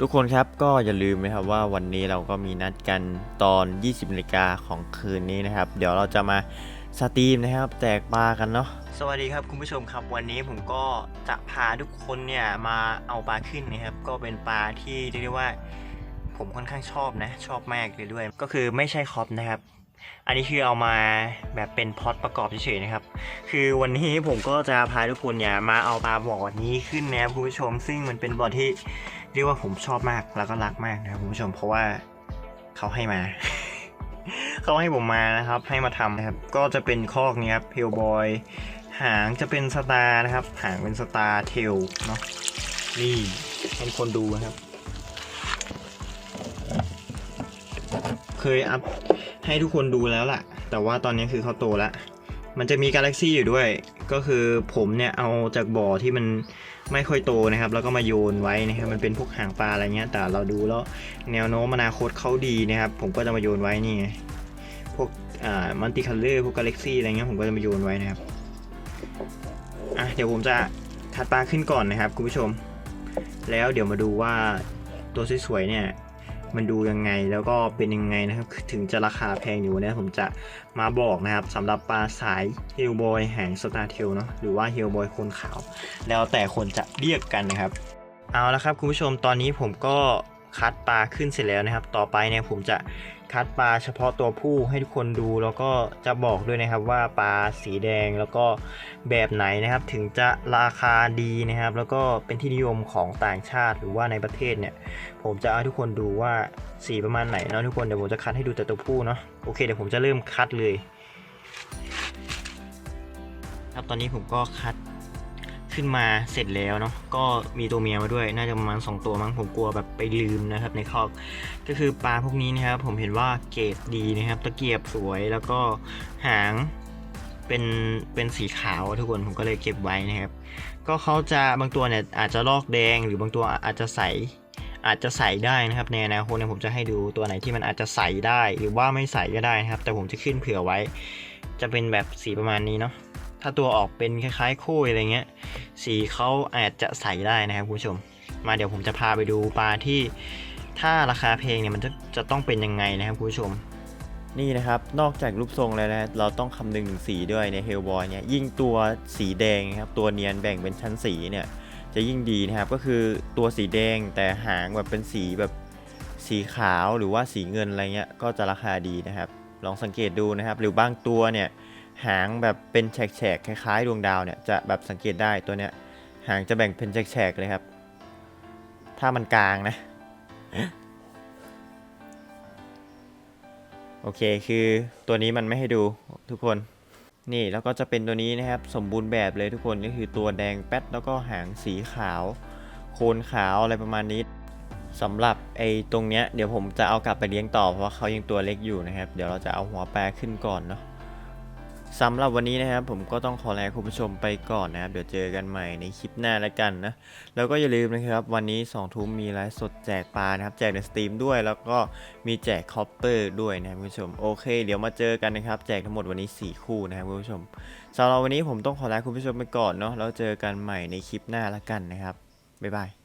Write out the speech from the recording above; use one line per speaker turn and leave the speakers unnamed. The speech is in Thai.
ทุกคนครับก็อย่าลืมนะครับว่าวันนี้เราก็มีนัดกันตอน 20นาฬิกาของคืนนี้นะครับ เดี๋ยวเราจะมาสตรีมนะครับแจกปลากันเนาะสวัสดีครับคุณผู้ชมครับวันนี้ผมก็จะพาทุกคนเนี่ยมาเอาปลาขึ้นนะครับ ก็เป็นปลาที่เรียกได้ว่า ผมค่อนข้างชอบนะ ชอบมากเลยด้วย ก็คือไม่ใช่คอปนะครับ อันนี้คือเอามาแบบเป็นพอตประกอบเฉยๆนะครับ คือวันนี้ผมก็จะพาทุกคนเนี่ยมาเอาปลาบ่อนี้ขึ้นนะครับคุณผู้ชม ซึ่งมันเป็นบ่อที่เรียกว่าผมชอบมากแล้วก็รักมากนะครับคุณผู้ชม เพราะว่าเขาให้มา เขาให้ผมมานะครับ ให้มาทำนะครับ ก็จะเป็นคอกนี้ครับเพลบอยหางจะเป็นสตาร์นะครับ หางเป็นสตาร์เทลเนาะนี่ให้คนดูนะครับ เคยอัพให้ทุกคนดูแล้วล่ะ แต่ว่าตอนนี้คือเขาโตแล้ว มันจะมีกาแล็กซี่อยู่ด้วย ก็คือผมเนี่ยเอาจากบ่อที่มันไม่ค่อยโตนะครับ แล้วก็มาโยนไว้นะครับ มันเป็นพวกหางปลาอะไรเงี้ย แต่เราดูแล้วแนวโน้มอนาคตเขาดีนะครับ ผมก็จะมาโยนไว้นี่ไงพวกอ่ามันติคัลเลอร์พวกกาแล็กซี่อะไรเงี้ย ผมก็จะมาโยนไว้นะครับ อะ เดี๋ยวผมจะคัดปลาขึ้นก่อนนะครับคุณผู้ชม แล้วเดี๋ยวมาดูว่าตัวสวยๆเนี่ย มันดูยังไงแล้วก็เป็นยังไงนะครับ ถึงจะราคาแพงอยู่เนี่ยผมจะมาบอกนะครับสำหรับปลาสายเฮลบอยแห่งสตาร์เทลเนาะหรือว่าเฮลบอยคนขาว แล้วแต่คนจะเรียกกันนะครับ เอาละครับคุณผู้ชมตอนนี้ผมก็ คัดปลาขึ้นเสร็จแล้วนะครับ ต่อไปเนี่ยผมจะคัดปลาเฉพาะตัวผู้ให้ทุกคนดูแล้วก็จะบอกด้วยนะครับว่าปลาสีแดงแล้วก็แบบไหนนะครับ ถึงจะราคาดีนะครับ แล้วก็เป็นที่นิยมของต่างชาติหรือว่าในประเทศเนี่ย ผมจะเอาให้ทุกคนดูว่าสีประมาณไหนเนาะทุกคนเดี๋ยวผมจะคัดให้ดูแต่ตัวผู้เนาะโอเคเดี๋ยวผมจะเริ่มคัดเลย ครับตอนนี้ผมก็คัด ขึ้นมาเสร็จแล้วเนาะก็มีตัวเมียมาด้วย น่าจะประมาณ 2 ตัวมั้งผมกลัวแบบไปลืมนะครับในคอกก็คือปลาพวกนี้นะครับผมเห็นว่าเกรดดีนะครับ ตะเกียบสวยแล้วก็หางเป็นเป็นสีขาวทุกคนผมก็เลยเก็บไว้นะครับ ก็เขาจะบางตัวเนี่ยอาจจะลอกแดงหรือบางตัวอาจจะใสอาจจะใสได้นะครับในอนาคตเนี่ยผมจะให้ดูตัวไหนที่มันอาจจะใสได้หรือว่าไม่ใสก็ได้นะครับ แต่ผมจะขึ้นเผื่อไว้ จะเป็นแบบสีประมาณนี้เนาะ ถ้าตัวออกเป็นคล้ายๆค้ยอะไรเงี้ย สีเขาอาจจะใส่ได้นะครับคุณผู้ชม มาเดี๋ยวผมจะพาไปดูปลาที่ถ้าราคาเพลงเนี่ยมันจะจะต้องเป็นยังไงนะครับคุณผู้ชม นี่นะครับ นอกจากรูปทรงแล้วนะเราต้องคำนึงถึงสีด้วยในเฮลบอยเนี่ยยิ่งตัวสีแดงนะครับตัวเนียนแบ่งเป็นชั้นสีเนี่ยจะยิ่งดีนะครับก็คือตัวสีแดงแต่หางแบบเป็นสีแบบสีขาวหรือว่าสีเงินอะไรเงี้ยก็จะราคาดีนะครับ ลองสังเกตดูนะครับ หรือบางตัวเนี่ย หางแบบเป็นแฉกๆคล้ายๆ ดวงดาวเนี่ยจะแบบสังเกตได้ตัวเนี้ยหางจะแบ่งเป็นแฉกๆเลยครับ ถ้ามันกลางนะ โอเคคือตัวนี้มันไม่ให้ดูทุกคน นี่แล้วก็จะเป็นตัวนี้นะครับ สมบูรณ์แบบเลยทุกคนก็คือตัวแดงแป๊ดแล้วก็หางสีขาว โคนขาวอะไรประมาณนี้สำหรับไอ้ตรงเนี้ยเดี๋ยวผมจะเอากลับไปเลี้ยงต่อเพราะว่าเขายังตัวเล็กอยู่นะครับ เดี๋ยวเราจะเอาหัวแปรขึ้นก่อนเนาะ สำหรับวันนี้นะครับผมก็ต้องขอลาคุณผู้ชมไปก่อนนะครับ เดี๋ยวเจอกันใหม่ในคลิปหน้าแล้วกันนะ แล้วก็อย่าลืมนะครับ วันนี้2องทุ่มมีไลฟ์สดแจกปลานะครับ แจกในสตรีมด้วย แล้วก็มีแจกคอปเปอร์ด้วยนะครับคุณผู้ชมโอเค เดี๋ยวมาเจอกันนะครับ แจกทั้งหมดวันนี้ 4 คู่นะครับคุณผู้ชมสำหรับวันนี้ผมต้องขอลาคุณผู้ชมไปก่อนเนาะแล้วเจอกันใหม่ในคลิปหน้าแล้วกันนะครับบ๊ายบาย